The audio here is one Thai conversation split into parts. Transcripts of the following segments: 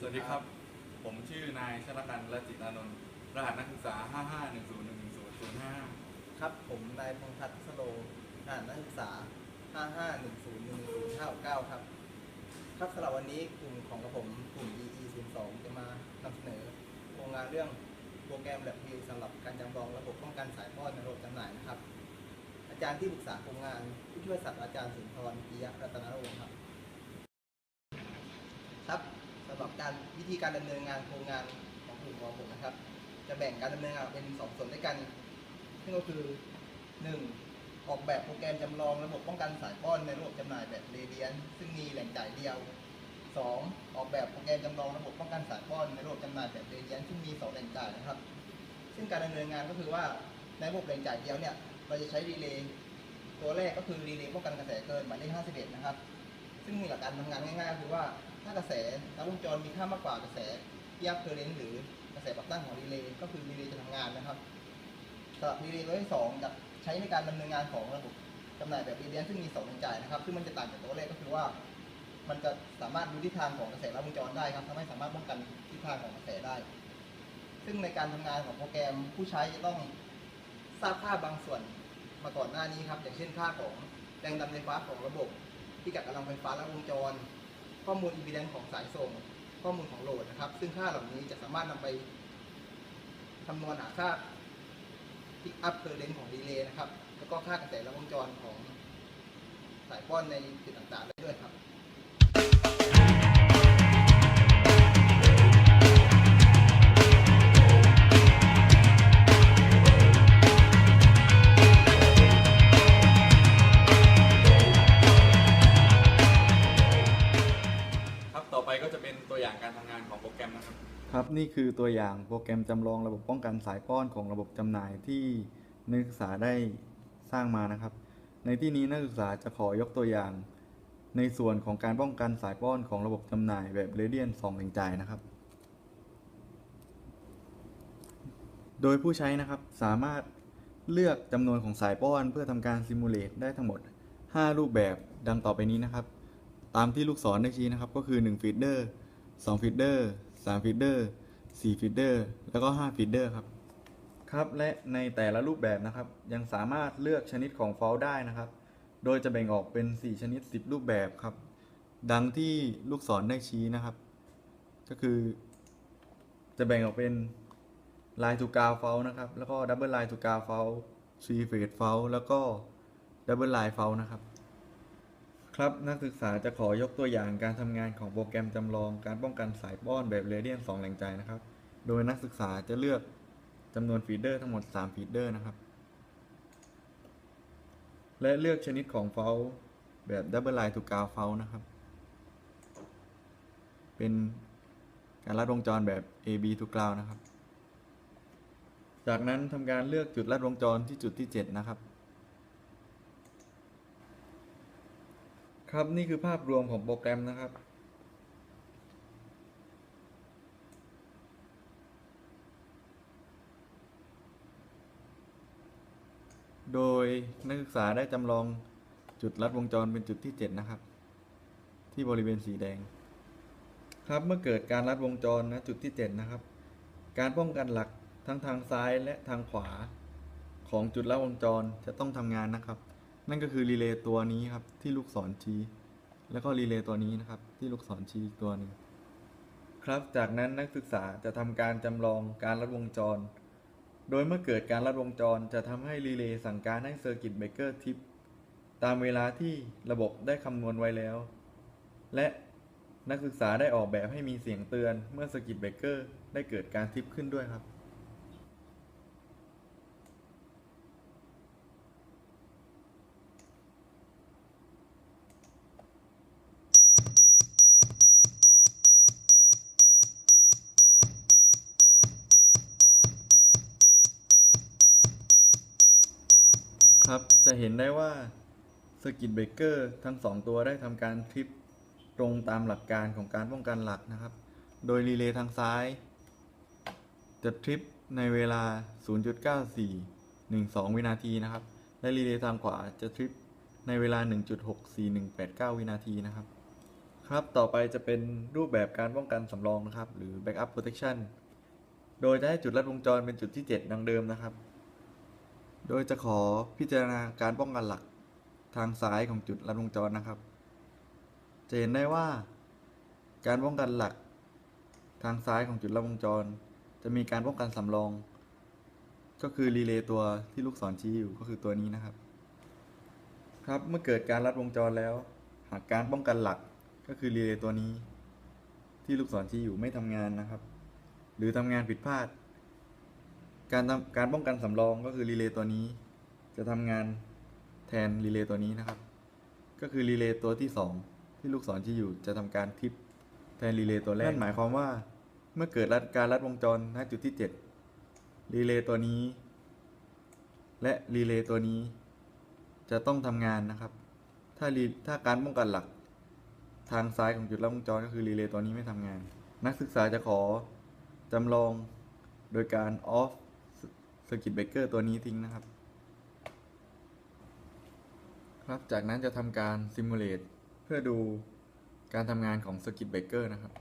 สวัสดีครับ ผมชื่อนายชลกันและจิตานนท์รหัสนักศึกษา 5510110005ครับ ผมนายพงษ์พัฒน์สโลทหารนักศึกษา 55101109ครับ ครับสำหรับวันนี้กลุ่มของกระผมกลุ่ม EE 0 2 จะมานำเสนอโครงงานเรื่องโปรแกรม Lab View สำหรับการจำลองระบบป้องกันสายป้อนในระบบจำหน่ายนะครับ อาจารย์ที่ปรึกษาโครงงานผู้ช่วยศาสตราจารย์สุนทรปิยะรัตนวงศ์ครับสำหรับการวิธีการดำเนินงานโครงงานของกลุ่มของผมนะครับ จะแบ่งการดำเนินงานเป็นสองส่วนด้วยกันซึ่งก็คือ 1. ออกแบบโปรแกรมจำลองระบบป้องกันสายป้อนในระบบจำหน่ายแบบเรเดียน ซึ่งมีแหล่งจ่ายเดียว 2. ออกแบบโปรแกรมจำลองระบบป้องกันสายป้อนในระบบจำหน่ายแบบเรเดียน ซึ่งมีสองแหล่งจ่ายนะครับ ซึ่งการดำเนินงานก็คือว่าในระบบแหล่งจ่ายเดียวเนี่ยเราจะใช้รีเลย์ตัวแรกก็คือรีเลย์ป้องกันกระแสเกินหมายเลข51 นะครับ ซึ่งมีหลักการทำงานง่ายๆคือว่า ถ้ากระแสลัดวงจรมีค่ามากกว่ากระแสที่อัพเคอร์เรนต์หรือกระแสปรับตั้งของรีเลย์ก็คือรีเลย์จะทำงานนะครับสำหรับรีเลย์ตัวที่สองจะใช้ในการดำเนินงานของระบบจำหน่ายแบบรีเลย์ซึ่งมีสองแรงจ่ายนะครับ ซึ่งมันจะต่างจากตัวแรกก็คือว่า มันจะสามารถดูทิศทางของกระแสลัดวงจรได้ครับทำให้สามารถป้องกันทิศทางของกระแสได้ ซึ่งในการทำงานของโปรแกรมผู้ใช้จะต้องทราบค่าบางส่วนมาก่อนหน้านี้ครับ อย่างเช่นค่าของแรงดันไฟฟ้าของระบบพิกัดกำลังไฟฟ้าและวงจร ข้อมูลอิมพีแดนของสายส่ง ข้อมูลของโหลดนะครับ ซึ่งค่าเหล่านี้จะสามารถนำไปคำนวณหาค่าพิกอัพเคอร์เรนต์ของดีเลย์นะครับ แล้วก็ค่ากระแสและวงจรของสายป้อนในจุดต่างๆได้ด้วยครับ แกรมนะครับ ครับนี่คือตัวอย่างโปรแกรมจำลองระบบป้องกันสายป้อนของระบบจำหน่ายที่นักศึกษาได้สร้างมานะครับ ในที่นี้นักศึกษาจะขอยกตัวอย่าง ในส่วนของการป้องกันสายป้อนของระบบจำหน่ายแบบเรเดียน2แหล่งจ่ายนะครับ โดยผู้ใช้นะครับสามารถเลือกจำนวนของสายป้อนเพื่อทำการซิมูเลตได้ทั้งหมด 5 รูปแบบดังต่อไปนี้นะครับ ตามที่ลูกศรได้ชี้นะครับ ก็คือ1ฟีดเดอร์2ฟีดเดอร์ 3ฟีดเดอร์4ฟีดเดอร์แล้วก็5ฟีดเดอร์ครับครับและในแต่ละรูปแบบนะครับ ยังสามารถเลือกชนิดของฟอลได้นะครับ โดยจะแบ่งออกเป็น 4 ชนิด 10 รูปแบบครับ ดังที่ลูกศรได้ชี้นะครับ ก็คือ จะแบ่งออกเป็น line to ground fault นะครับ แล้วก็ double line to ground fault three phase fault แล้วก็ double line fault นะครับ ครับ นักศึกษาจะขอยกตัวอย่างการทำงานของโปรแกรมจำลองการป้องกันสายป้อนแบบเรเดียน2แหล่งใจนะครับ โดยนักศึกษาจะเลือกจำนวนฟีดเดอร์ทั้งหมด 3 ฟีดเดอร์นะครับ และเลือกชนิดของเฟลแบบ Double Line to Ground Fault นะครับ เป็นการลัดวงจรแบบ AB to Ground นะครับ จากนั้นทำการเลือกจุดลัดวงจรที่จุดที่ 7 นะครับ ครับนี่คือภาพรวมของโปรแกรมนะครับ โดยนักศึกษาได้จำลองจุดลัดวงจรเป็นจุดที่ 7 นะครับ ที่บริเวณสีแดง ครับเมื่อเกิดการลัดวงจรนะจุดที่ 7 นะครับ การป้องกันหลักทั้งทางซ้ายและทางขวา ของจุดลัดวงจรจะต้องทำงานนะครับ นั่นก็คือรีเลย์ตัวนี้ครับที่ลูกศรชี้ แล้วก็รีเลย์ตัวนี้นะครับ ที่ลูกศรชี้อีกตัวหนึ่งครับ จากนั้นนักศึกษาจะทำการจำลองการลัดวงจร โดยเมื่อเกิดการลัดวงจรจะทำให้รีเลย์สั่งการให้เซอร์กิตเบรกเกอร์ทิปตามเวลาที่ระบบได้คำนวณไว้แล้ว และนักศึกษาได้ออกแบบให้มีเสียงเตือนเมื่อเซอร์กิตเบรกเกอร์ได้เกิดการทิปขึ้นด้วยครับ ครับ จะเห็นได้ว่าสกิ t เบรกเกอร์ทั้ง 2 ตัวได้ทำการทริปตรงตามหลักการของการป้องกันหลักนะครับ โดยรีเลย์ทางซ้าย จะทริปในเวลา 0.9412 วินาทีนะครับ และรีเลย์ทางขวาจะทริปในเวลา 1.64189 วินาทีนะครับ ครับ ต่อไปจะเป็นรูปแบบการป้องกันสำรองนะครับ หรือ backup protection โดยจะให้จุดลัดวงจรเป็นจุดที่ 7 ดังเดิมนะครับ โดยจะขอพิจารณาการป้องกันหลักทางซ้ายของจุดลัดวงจรนะครับ จะเห็นได้ว่า การป้องกันหลักทางซ้ายของจุดลัดวงจร จะมีการป้องกันสำรอง ก็คือรีเลย์ตัวที่ลูกศรชี้อยู่ก็คือตัวนี้นะครับ ครับเมื่อเกิดการลัดวงจรแล้ว หากการป้องกันหลักก็คือรีเลย์ตัวนี้ ที่ลูกศรชี้อยู่ไม่ทำงานนะครับ หรือทำงานผิดพลาด การทำการป้องกันสำรองก็คือรีเลย์ตัวนี้ จะทำงานแทนรีเลย์ตัวนี้นะครับ ก็คือรีเลย์ตัวที่สองที่ลูกศรชี้อยู่จะทำการทิปแทนรีเลย์ตัวแรกนั่นหมายความว่า เมื่อเกิดรัดการลัดวงจรณจุดที่ 7 รีเลย์ตัวนี้ และรีเลย์ตัวนี้ จะต้องทำงานนะครับ ถ้ารีถ้าการป้องกันหลัก ทางซ้ายของจุดลัดวงจรก็คือรีเลย์ตัวนี้ไม่ทำงาน นักศึกษาจะขอจำลองโดยการ off circuit breaker ตัวนี้ทิ้งนะครับ ครับ จากนั้นจะทำการ simulate เพื่อดูการทำงานของ circuit breaker นะครับ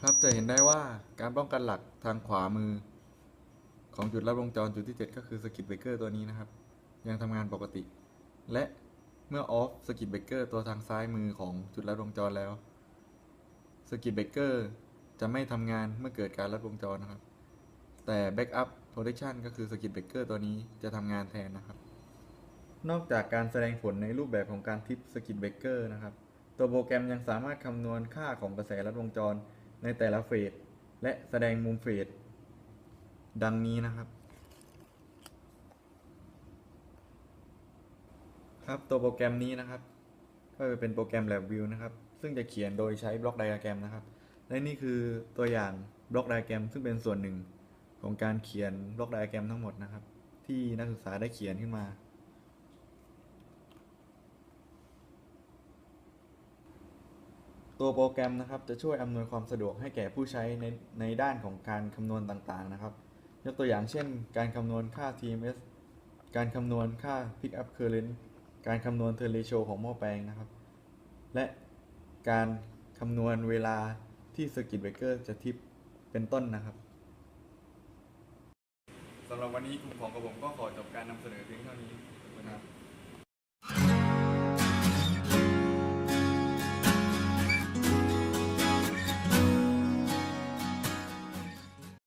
ครับจะเห็นได้ว่า การป้องกันหลักทางขวามือ ของจุดรับวงจรจุดที่ 7 ก็คือสกิ t เบรกเกอร์ตัวนี้นะครับ ยังทำงานปกติ และเมื่อออฟสกิ t เบรกเกอร์ตัวทางซ้ายมือของจุดรับวงจรแล้วสกิ t เบรกเกอร์จะไม่ทำงานเมื่อเกิดการลัดวงจรนะครับ แต่ Backup Protection ก็คือสกิ t เบรกเกอร์ตัวนี้จะทำงานแทนนะครับ นอกจากการแสดงผลในรูปแบบของการทิปสกิ t เบรกเกอร์นะครับ ตัวโปรแกรมยังสามารถคำนวณค่าของกระแสลัดวงจรในแต่ละเฟส และแสดงมุมเฟสดังนี้นะครับ ครับตัวโปรแกรมนี้นะครับ ก็จะเป็นโปรแกรม LabVIEW นะครับ ซึ่งจะเขียนโดยใช้บล็อกไดอะแกรมนะครับ และนี่คือตัวอย่างบล็อกไดอะแกรม ซึ่งเป็นส่วนหนึ่งของการเขียนบล็อกไดอะแกรมทั้งหมดนะครับ ที่นักศึกษาได้เขียนขึ้นมา ตัวโปรแกรมนะครับจะช่วยอำนวยความสะดวกให้แก่ผู้ใช้ในในด้านของการคำนวณต่างๆนะครับ ยกตัวอย่างเช่น การคำนวณค่า TMS การคำนวณค่า Pick up Current การคำนวณ Turn Ratio ของหม้อแปลงนะครับ และการคำนวณเวลาที่ Circuit Breaker จะทิปเป็นต้นนะครับสำหรับวันนี้กลุ่มของกระผมก็ขอจบการนำเสนอเพียงเท่านี้นะครับ